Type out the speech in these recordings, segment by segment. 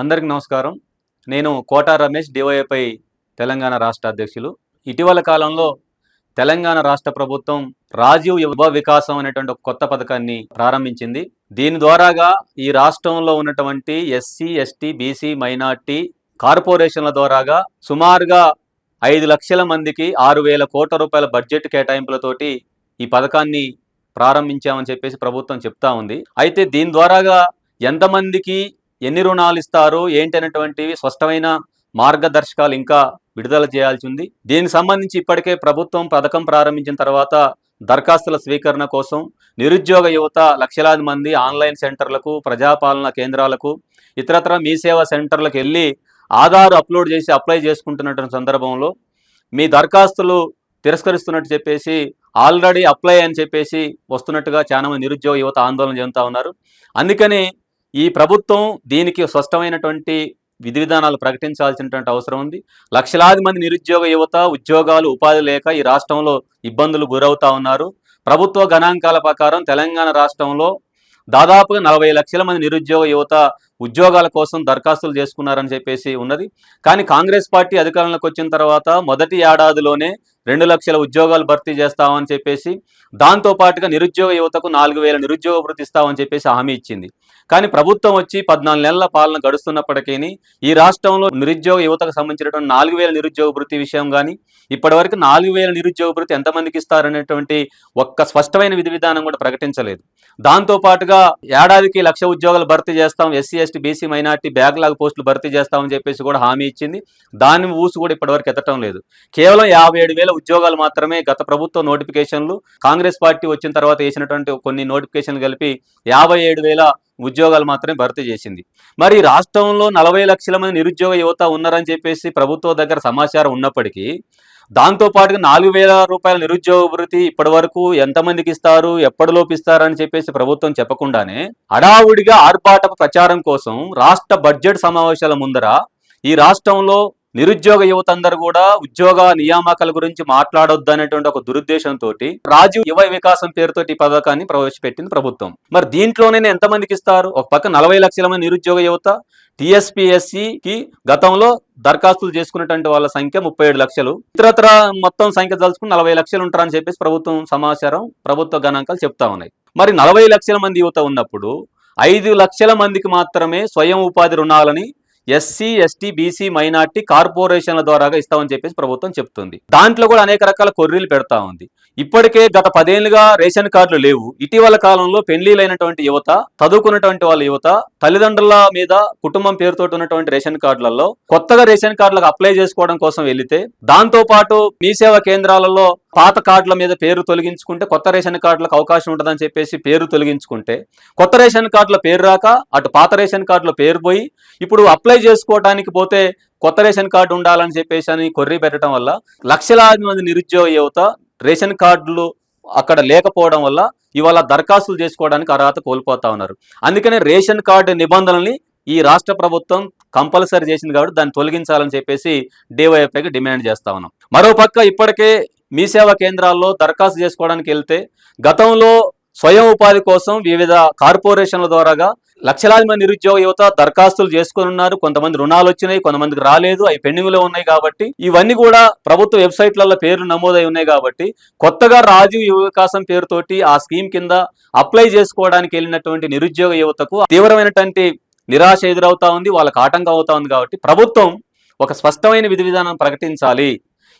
అందరికి నమస్కారం. నేను కోటా రమేష్ డివైఎఫ్ఐ తెలంగాణ రాష్ట్ర అధ్యక్షులు. ఇటీవల కాలంలో తెలంగాణ రాష్ట్ర ప్రభుత్వం రాజీవ్ యువ వికాసం అనేటువంటి ఒక కొత్త పథకాన్ని ప్రారంభించింది. దీని ద్వారాగా ఈ రాష్ట్రంలో ఉన్నటువంటి ఎస్సీ ఎస్టీ బీసీ మైనార్టీ కార్పొరేషన్ల ద్వారాగా సుమారుగా ఐదు లక్షల మందికి ఆరు వేల కోట్ల రూపాయల బడ్జెట్ కేటాయింపులతోటి ఈ పథకాన్ని ప్రారంభించామని చెప్పేసి ప్రభుత్వం చెప్తా ఉంది. అయితే దీని ద్వారాగా ఎంతమందికి ఎన్ని రుణాలు ఇస్తారు ఏంటనేటువంటివి స్పష్టమైన మార్గదర్శకాలు ఇంకా విడుదల చేయాల్సి ఉంది. దీనికి సంబంధించి ఇప్పటికే ప్రభుత్వం పథకం ప్రారంభించిన తర్వాత దరఖాస్తుల స్వీకరణ కోసం నిరుద్యోగ యువత లక్షలాది మంది ఆన్లైన్ సెంటర్లకు ప్రజాపాలన కేంద్రాలకు ఇతరత్ర మీ సేవా సెంటర్లకు వెళ్ళి ఆధార్ అప్లోడ్ చేసి అప్లై చేసుకుంటున్నటువంటి సందర్భంలో మీ దరఖాస్తులు తిరస్కరిస్తున్నట్టు చెప్పేసి ఆల్రెడీ అప్లై అని చెప్పేసి వస్తున్నట్టుగా చాలామంది నిరుద్యోగ యువత ఆందోళన చెందుతూ ఉన్నారు. అందుకని ఈ ప్రభుత్వం దీనికి స్పష్టమైనటువంటి విధి విధానాలు ప్రకటించాల్సినటువంటి అవసరం ఉంది. లక్షలాది మంది నిరుద్యోగ యువత ఉద్యోగాలు ఉపాధి లేక ఈ రాష్ట్రంలో ఇబ్బందులు గురవుతా ఉన్నారు. ప్రభుత్వ గణాంకాల ప్రకారం తెలంగాణ రాష్ట్రంలో దాదాపుగా నలభై లక్షల మంది నిరుద్యోగ యువత ఉద్యోగాల కోసం దరఖాస్తులు చేసుకున్నారని చెప్పేసి ఉన్నది. కానీ కాంగ్రెస్ పార్టీ అధికారంలోకి వచ్చిన తర్వాత మొదటి ఏడాదిలోనే రెండు లక్షల ఉద్యోగాలు భర్తీ చేస్తామని చెప్పేసి దాంతోపాటుగా నిరుద్యోగ యువతకు నాలుగు వేల నిరుద్యోగ వృత్తి ఇస్తామని చెప్పేసి హామీ ఇచ్చింది. కానీ ప్రభుత్వం వచ్చి పద్నాలుగు నెలల పాలన గడుస్తున్నప్పటికీ ఈ రాష్ట్రంలో నిరుద్యోగ యువతకు సంబంధించినటువంటి నాలుగు వేల నిరుద్యోగ వృత్తి విషయం కానీ ఇప్పటివరకు నాలుగు వేల నిరుద్యోగ వృత్తి ఎంతమందికి ఇస్తారనేటువంటి ఒక్క స్పష్టమైన విధి విధానం కూడా ప్రకటించలేదు. దాంతోపాటుగా ఏడాదికి లక్ష ఉద్యోగాలు భర్తీ చేస్తాం SC ST BC minority backlog పోస్టులు భర్తీ చేస్తామని చెప్పేసి కూడా హామీ ఇచ్చింది. దాని ఊసు కూడా ఇప్పటివరకు ఎత్తటం లేదు. కేవలం యాభై ఏడు వేల ఉద్యోగాలు మాత్రమే గత ప్రభుత్వ నోటిఫికేషన్లు కాంగ్రెస్ పార్టీ వచ్చిన తర్వాత వేసినటువంటి కొన్ని నోటిఫికేషన్లు కలిపి యాభై ఏడు వేల ఉద్యోగాలు మాత్రమే భర్తీ చేసింది. మరి రాష్ట్రంలో నలభై లక్షల మంది నిరుద్యోగ యువత ఉన్నారని చెప్పేసి ప్రభుత్వం దగ్గర సమాచారం ఉన్నప్పటికీ దాంతో పాటుగా నాలుగు వేల రూపాయల నిరుద్యోగ వృత్తి ఇప్పటి వరకు ఎంతమందికి ఇస్తారు ఎప్పటిలోపు ఇస్తారని చెప్పేసి ప్రభుత్వం చెప్పకుండానే హడావుడిగా ఆర్పాట ప్రచారం కోసం రాష్ట్ర బడ్జెట్ సమావేశాల ముందర ఈ రాష్ట్రంలో నిరుద్యోగ యువత అందరూ కూడా ఉద్యోగ నియామకాల గురించి మాట్లాడొద్దు అనేటువంటి ఒక దురుద్దేశంతో రాజీవ్ యువ వికాసం పేరుతో ఈ పథకాన్ని ప్రవేశపెట్టింది ప్రభుత్వం. మరి దీంట్లోనే ఎంతమందికి ఇస్తారు? ఒక పక్క నలభై లక్షల మంది నిరుద్యోగ యువత టిఎస్పిఎస్సికి గతంలో దరఖాస్తులు చేసుకున్నటువంటి వాళ్ళ సంఖ్య ముప్పై ఏడు లక్షలు. ఇతరత్ర మొత్తం సంఖ్య తలుచుకుని నలభై లక్షలు ఉంటారని చెప్పేసి ప్రభుత్వం సమాచారం ప్రభుత్వ గణాంకాలు చెప్తా ఉన్నాయి. మరి నలభై లక్షల మంది యువత ఉన్నప్పుడు ఐదు లక్షల మందికి మాత్రమే స్వయం ఉపాధి రుణాలని ఎస్సీ ఎస్టీ బీసీ మైనార్టీ కార్పొరేషన్ల ద్వారా ఇస్తామని చెప్పేసి ప్రభుత్వం చెప్తుంది. దాంట్లో కూడా అనేక రకాల కొర్రీలు పెడతా ఉంది. ఇప్పటికే గత పదేళ్ళుగా రేషన్ కార్డులు లేవు. ఇటీవల కాలంలో పెళ్ళిలైనటువంటి యువత చదువుకున్నటువంటి వాళ్ళ యువత తల్లిదండ్రుల మీద కుటుంబం పేరుతో ఉన్నటువంటి రేషన్ కార్డులలో కొత్తగా రేషన్ కార్డులకు అప్లై చేసుకోవడం కోసం వెళితే దాంతో పాటు మీ సేవా కేంద్రాలలో పాత కార్డుల మీద పేరు తొలగించుకుంటే కొత్త రేషన్ కార్డులకు అవకాశం ఉంటుందని చెప్పేసి పేరు తొలగించుకుంటే కొత్త రేషన్ కార్డుల పేరు రాక అటు పాత రేషన్ కార్డుల పేరు పోయి ఇప్పుడు అప్లై అప్లై చేసుకోవడానికి పోతే కొత్త రేషన్ కార్డు ఉండాలని చెప్పేసి అని కొర్రీ పెట్టడం వల్ల లక్షలాది మంది నిరుద్యోగ యువత రేషన్ కార్డులు అక్కడ లేకపోవడం వల్ల ఇవాళ దరఖాస్తులు చేసుకోవడానికి అర్హత కోల్పోతా ఉన్నారు. అందుకనే రేషన్ కార్డు నిబంధనల్ని ఈ రాష్ట్ర ప్రభుత్వం కంపల్సరీ చేసింది కాబట్టి దాన్ని తొలగించాలని చెప్పేసి డివైఎఫ్ఐకి డిమాండ్ చేస్తా ఉన్నాం. మరోపక్క ఇప్పటికే మీ సేవా కేంద్రాల్లో దరఖాస్తు చేసుకోవడానికి వెళ్తే గతంలో స్వయం ఉపాధి కోసం వివిధ కార్పొరేషన్ల ద్వారాగా లక్షలాది మంది నిరుద్యోగ యువత దరఖాస్తులు చేసుకుని ఉన్నారు. కొంతమంది రుణాలు వచ్చినాయి కొంతమందికి రాలేదు. అవి పెండింగ్లో ఉన్నాయి కాబట్టి ఇవన్నీ కూడా ప్రభుత్వ వెబ్సైట్లలో పేర్లు నమోదై ఉన్నాయి కాబట్టి కొత్తగా రాజీవ్ యువ వికాసం పేరుతోటి ఆ స్కీమ్ కింద అప్లై చేసుకోవడానికి వెళ్ళినటువంటి నిరుద్యోగ యువతకు తీవ్రమైనటువంటి నిరాశ ఎదురవుతా ఉంది. వాళ్ళకి ఆటంకం అవుతా ఉంది కాబట్టి ప్రభుత్వం ఒక స్పష్టమైన విధి విధానం ప్రకటించాలి.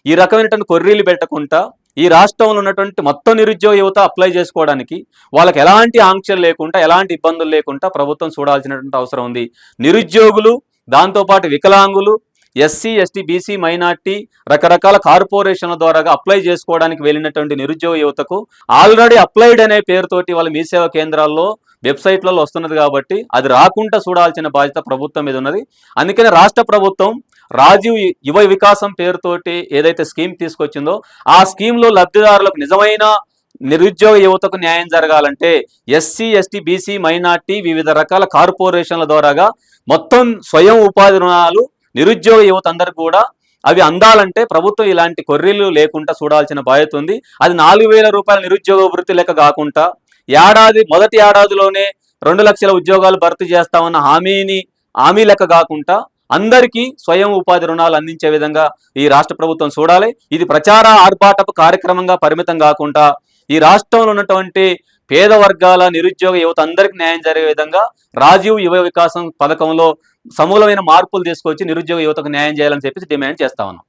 ఈ రకమైనటువంటి కొర్రీలు పెట్టకుండా ఈ రాష్ట్రంలో ఉన్నటువంటి మొత్తం నిరుద్యోగ యువత అప్లై చేసుకోవడానికి వాళ్ళకి ఎలాంటి ఆంక్షలు లేకుండా ఎలాంటి ఇబ్బందులు లేకుండా ప్రభుత్వం చూడాల్సినటువంటి అవసరం ఉంది. నిరుద్యోగులు దాంతోపాటు వికలాంగులు ఎస్సీ ఎస్టీ బీసీ మైనార్టీ రకరకాల కార్పొరేషన్ల ద్వారా అప్లై చేసుకోవడానికి వెళ్ళినటువంటి నిరుద్యోగ యువతకు ఆల్రెడీ అప్లైడ్ అనే పేరుతోటి వాళ్ళ మీ సేవా కేంద్రాల్లో వెబ్సైట్లలో వస్తున్నది కాబట్టి అది రాకుండా చూడాల్సిన బాధ్యత ప్రభుత్వం మీద ఉన్నది. అందుకనే రాష్ట్ర ప్రభుత్వం రాజీవ్ యువ వికాసం పేరుతోటి ఏదైతే స్కీమ్ తీసుకొచ్చిందో ఆ స్కీమ్లో లబ్ధిదారులకు నిజమైన నిరుద్యోగ యువతకు న్యాయం జరగాలంటే ఎస్సీ ఎస్టీ బీసీ మైనార్టీ వివిధ రకాల కార్పొరేషన్ల ద్వారాగా మొత్తం స్వయం ఉపాధి రుణాలు నిరుద్యోగ యువత అందరికి కూడా అవి అందాలంటే ప్రభుత్వం ఇలాంటి కొర్రీలు లేకుండా చూడాల్సిన బాధ్యత ఉంది. అది నాలుగు వేల రూపాయల నిరుద్యోగ వృత్తి లెక్క కాకుండా ఏడాది మొదటి ఏడాదిలోనే రెండు లక్షల ఉద్యోగాలు భర్తీ చేస్తామన్న హామీని హామీ లెక్క కాకుండా అందరికీ స్వయం ఉపాధి రుణాలు అందించే విధంగా ఈ రాష్ట్ర ప్రభుత్వం చూడాలి. ఇది ప్రచార ఆర్భాటపు కార్యక్రమంగా పరిమితం కాకుండా ఈ రాష్ట్రంలో ఉన్నటువంటి పేద వర్గాల నిరుద్యోగ యువత అందరికీ న్యాయం జరిగే విధంగా రాజీవ్ యువ వికాసం పథకంలో సమూలమైన మార్పులు తీసుకొచ్చి నిరుద్యోగ యువతకు న్యాయం చేయాలని చెప్పేసి డిమాండ్ చేస్తా ఉన్నాం.